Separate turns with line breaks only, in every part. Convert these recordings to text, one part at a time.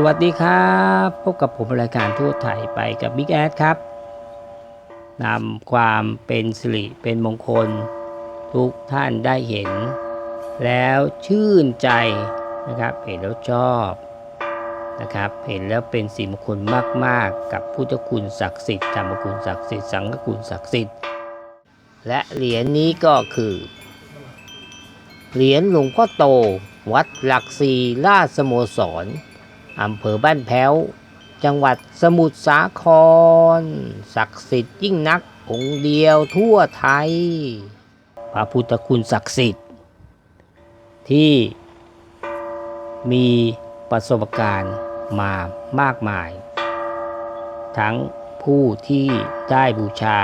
สวัสดีครับพบกับผมรายการทั่วไทยไปกับบิ๊กแอดครับนำความเป็นสิริเป็นมงคล ทุกท่านได้เห็น แล้วชื่นใจนะครับเห็นแล้วชอบนะครับเห็นแล้วเป็นสิริมงคลมากๆ กับพุทธคุณศักดิ์สิทธิ์ธรรมคุณศักดิ์สิทธิ์สังฆคุณศักดิ์สิทธิ์ และเหรียญนี้ก็คือ เหรียญหลวงพ่อโต วัดหลักสีราชสโมสร อำเภอบ้านแพ้ว จังหวัดสมุทรสาคร ศักดิ์สิทธิ์ยิ่งนักองค์เดียวทั่วไทย พระพุทธคุณศักดิ์สิทธิ์ ที่มีประสบการณ์มามากมาย ทั้งผู้ที่ได้บูชา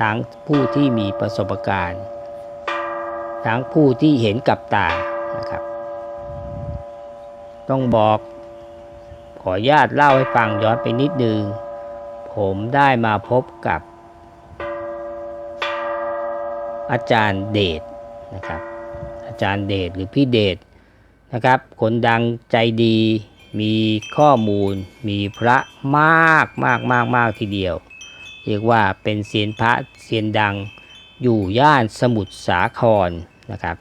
ทั้งผู้ที่มีประสบการณ์ ทั้งผู้ที่เห็นกับตานะครับ ต้องบอก ออนุญาตเล่าให้ฟังย้อนไปนิดนึง ผมได้มาพบกับ อาจารย์เดชนะครับ อาจารย์เดชหรือพี่เดชนะครับ คนดังใจดี มีข้อมูล มีพระมากมากมากมากทีเดียว เรียกว่าเป็นเซียนพระเซียนดังอยู่ย่านสมุทรสาครนะครับ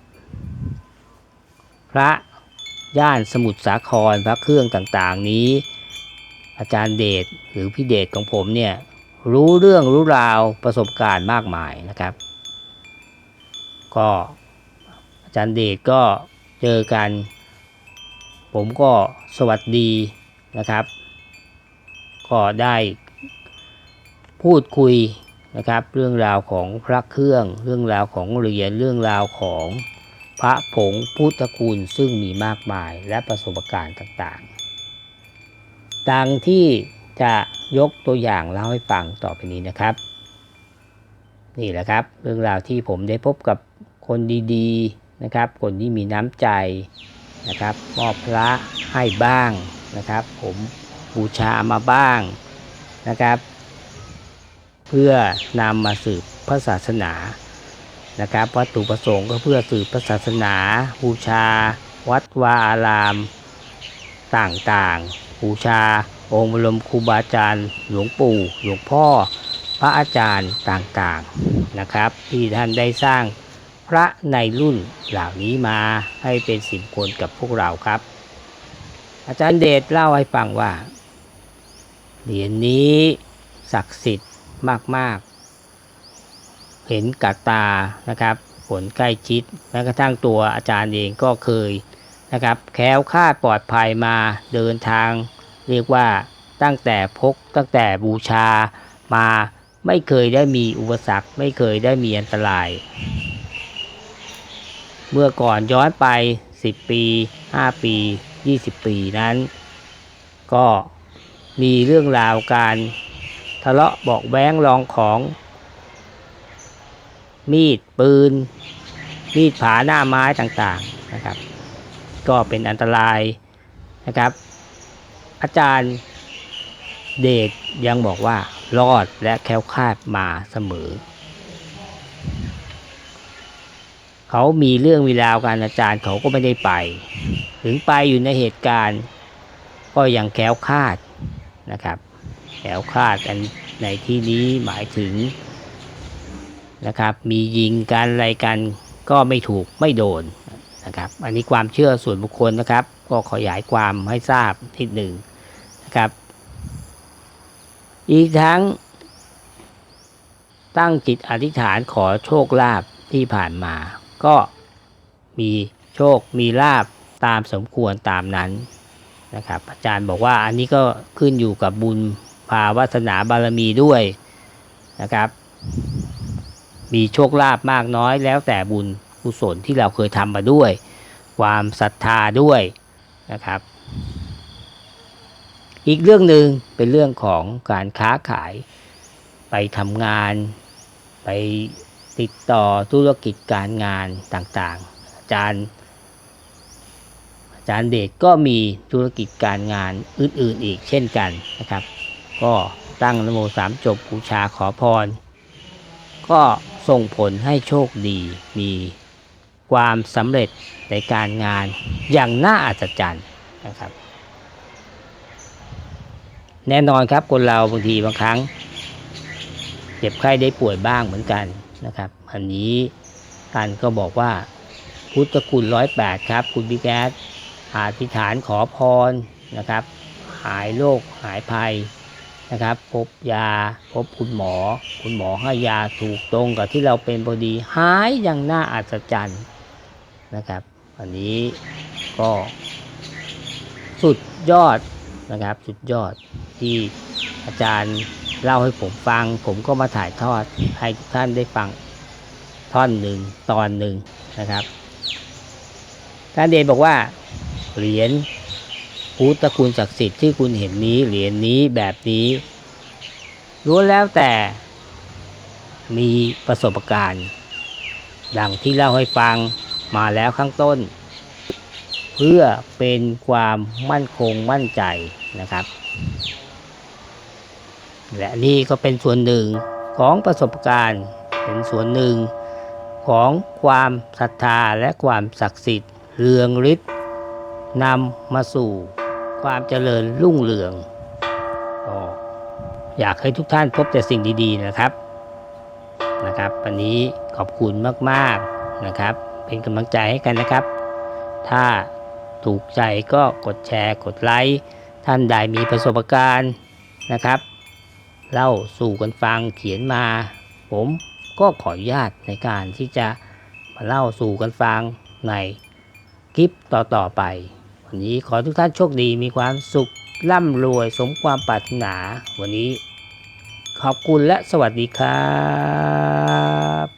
พระ ย่านสมุทรสาครพระเครื่องต่างๆนี้ อาจารย์เดชหรือพี่เดชของผมเนี่ยรู้เรื่องรู้ราวประสบการณ์มากมายนะครับ ก็อาจารย์เดชก็เจอกัน ผมก็สวัสดีนะครับ ก็ได้พูดคุยนะครับ เรื่องราวของพระเครื่อง เรื่องราวของเหรียญเรื่องราวของ พระผงพุทธคุณซึ่งมีมากมายและประสบการณ์ต่างๆ ดังที่จะยกตัวอย่างเล่าให้ฟังต่อไปนี้นะครับ นี่แหละครับ เรื่องราวที่ผมได้พบกับคนดีๆนะครับ คนที่มีน้ำใจนะครับมอบพระให้บ้างนะครับ ผมบูชามาบ้างนะครับ เพื่อนำมาสืบพระศาสนา นะครับวัตถุประสงค์ก็เพื่อสืบศาสนาบูชา วัดวาอาราม ต่างๆบูชา องค์บรมครูบาอาจารย์ หลวงปู่หลวงพ่อ พระอาจารย์ต่างๆนะครับ ที่ท่านได้สร้างพระในรุ่นเหล่านี้มาให้เป็นสิมคลกับพวกเราครับ อาจารย์เดชเล่าให้ฟังว่าเหรียญนี้ศักดิ์สิทธิ์มากๆ เห็นกับตานะครับผลใกล้ชิดแม้กระทั่งตัวอาจารย์เองก็เคยนะครับแคล้วคลาดปลอดภัยมาเดินทาง เรียกว่าตั้งแต่พกตั้งแต่บูชามาไม่เคยได้มีอุปสรรค ไม่เคยได้มีอันตราย เมื่อก่อนย้อนไป 10 ปี 5 ปี 20 ปีนั้น ก็มีเรื่องราวการทะเลาะบอกแว้งลองของ มีดปืน มีดผาหน้าไม้ต่างๆนะครับ ก็เป็นอันตรายนะครับ อาจารย์เดชยังบอกว่ารอดและแคล้วคลาดมาเสมอ เขามีเรื่องมีราวการอาจารย์เขาก็ไม่ได้ไป ถึงไปอยู่ในเหตุการณ์ ก็ยังแคล้วคลาดนะครับแคล้วคลาดกันในที่นี้หมายถึง นะครับ มียิงกันอะไรกันก็ไม่ถูกไม่โดนนะครับ อันนี้ความเชื่อส่วนบุคคลนะครับ ก็ขยายความให้ทราบทีหนึ่งนะครับ อีกทั้ง ตั้งจิตอธิษฐานขอโชคลาภที่ผ่านมา ก็มีโชคมีลาบตามสมควรตามนั้นนะครับ อาจารย์บอกว่าอันนี้ก็ขึ้นอยู่กับบุญภาวาสนาบารมีด้วยนะครับ มีโชคลาภมากน้อยแล้วแต่บุญกุศลที่เราเคยทำมาด้วย ความศรัทธาด้วยนะครับ อีกเรื่องหนึ่งเป็นเรื่องของการค้าขาย ไปทำงาน ไปติดต่อธุรกิจการงานต่างๆ อาจารย์อาจารย์เดชก็มีธุรกิจการงานอื่นๆอีกเช่นกันนะครับ ก็ตั้งนโมสามจบบูชาขอพร ก็ ส่งผลให้โชคดี มีความสำเร็จในการงานอย่างน่าอัศจรรย์นะครับ แน่นอนครับคนเราบางทีบางครั้ง เจ็บไข้ได้ป่วยบ้างเหมือนกันนะครับ อันนี้ท่านก็บอกว่า พุทธคุณร้อยแปดครับ คุณบิ๊กแอดอธิษฐานขอพรนะครับ หายโรคหายภัย นะครับ พบยาพบคุณหมอ คุณหมอให้ยาถูกตรงกับที่เราเป็นพอดีหายอย่างน่าอัศจรรย์นะครับ อันนี้ก็สุดยอดนะครับ สุดยอดที่อาจารย์เล่าให้ผมฟัง ผมก็มาถ่ายทอดให้ทุกท่านได้ฟังท่อนหนึ่งตอนหนึ่งนะครับท่านเดชบอกว่าเหรียญ พุทธคุณศักดิ์สิทธิ์ที่คุณเห็นนี้เหรียญนี้แบบนี้ล้วนแล้วแต่มีประสบการณ์ ดังที่เล่าให้ฟังมาแล้วข้างต้น เพื่อเป็นความมั่นคงมั่นใจนะครับ และนี่ก็เป็นส่วนหนึ่งของประสบการณ์เป็นส่วนหนึ่งของความศรัทธาและความศักดิ์สิทธิ์เรืองฤทธิ์นำมาสู่ ความเจริญรุ่งเรืองก็อยากให้ทุกท่านพบแต่สิ่งดี ๆ นะครับนะครับ วันนี้ขอบคุณมากๆนะครับ เป็นกำลังใจให้กันนะครับ ถ้าถูกใจก็กดแชร์กดไลค์ท่านใดมีประสบการณ์นะครับ เล่าสู่กันฟังเขียนมา ผมก็ขออนุญาตในการที่จะมาเล่าสู่กันฟังในคลิปต่อๆไป นี้ขอทุกท่านโชคดีมีความสุขร่ำรวยสมความปรารถนา วันนี้ ขอบคุณและสวัสดีครับ